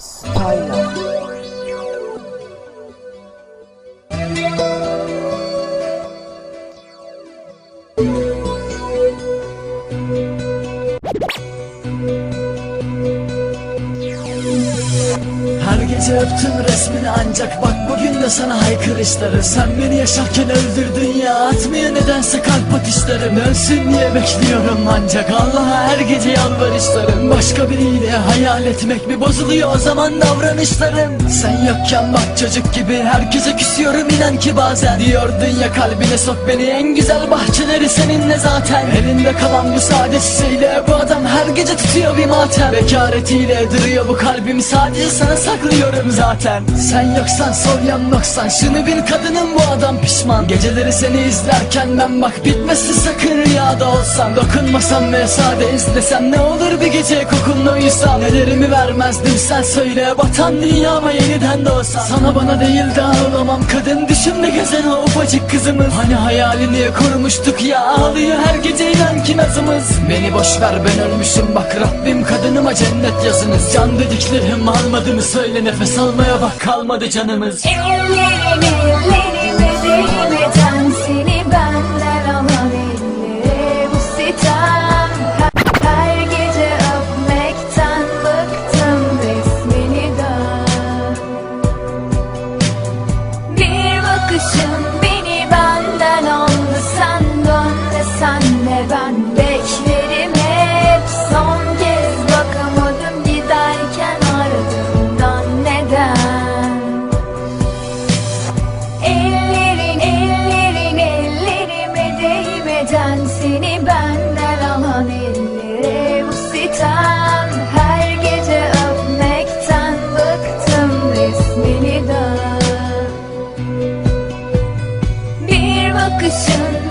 Styler. Her gece öptüm resmini ancak bak bugün de sana haykırışları Sen beni yaşarken öldürdün ya. Atmıyor nedense kalp atışlarım Ölsün diye bekliyorum ancak Allah'a her gece yalvarışlarım Başka biriyle hayal etmek mi bozuluyor? O zaman davranışlarım. Sen yokken bak çocuk gibi herkese küsüyorum inan ki bazen. Diyordun ya kalbine sok beni. En güzel bahçeleri seninle zaten. Elinde kalan bu sade şişeyle bu adam her gece tutuyor bir matem. Bekaretiyle duruyor bu kalbim sadece sana saklıyorum zaten. Sen yoksan soruyan noksan şunu bil kadının bu adam pişman. Geceleri seni izlerken ben bak bitmesin sakın rüyada olsam Dokunmasam ve sade izlesem ne olur bir gece kokunla uyusam Nelerimi vermezdim sen söyle batan dünyama yeniden doğsam Sana bana değil de ağlamam kadın. Düşümde gezen o ufacık kızımız. Hani hayalini kurmuştuk ya ağlıyor her gece inan nazımız. Beni boş ver ben ölmüşüm. Bak Rabbim kadınıma cennet yazınız. Can dediklerim almadı mı? Söyle nefes almaya bak kalmadı canımız Hey, oh, no, no. Bakışın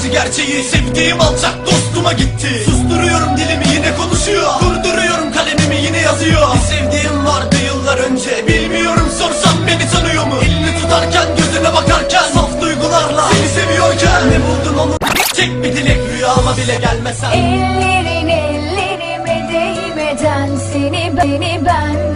acı gerçeği Sevdiğim alçak dostuma gitti. Susturuyorum dilimi yine konuşuyor. Durduruyorum kalemimi yine yazıyor. Bir sevdiğim vardı yıllar önce. Bilmiyorum sorsam beni tanıyor mu? Elini tutarken gözüne bakarken Saf duygularla seni seviyorken. Ne buldun onu? Çek bir dilek rüyama bile gelmesen. Ellerin ellerime değmeden seni beni benden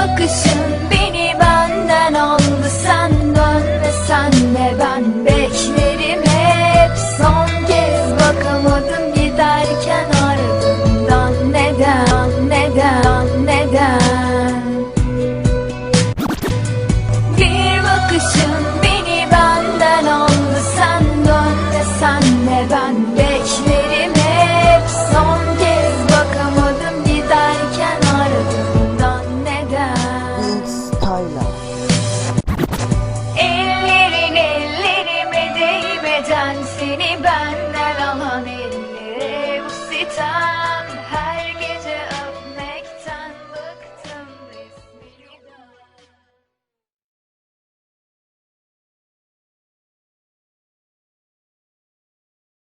bakışın beni benden aldı. Sen dönmesen de ben. Beklerim hep Son kez. Bakamadım giderken ardından. Neden, neden, neden? Bir bakışın beni benden aldı. Sen dönmesen de ben. beklerim silence.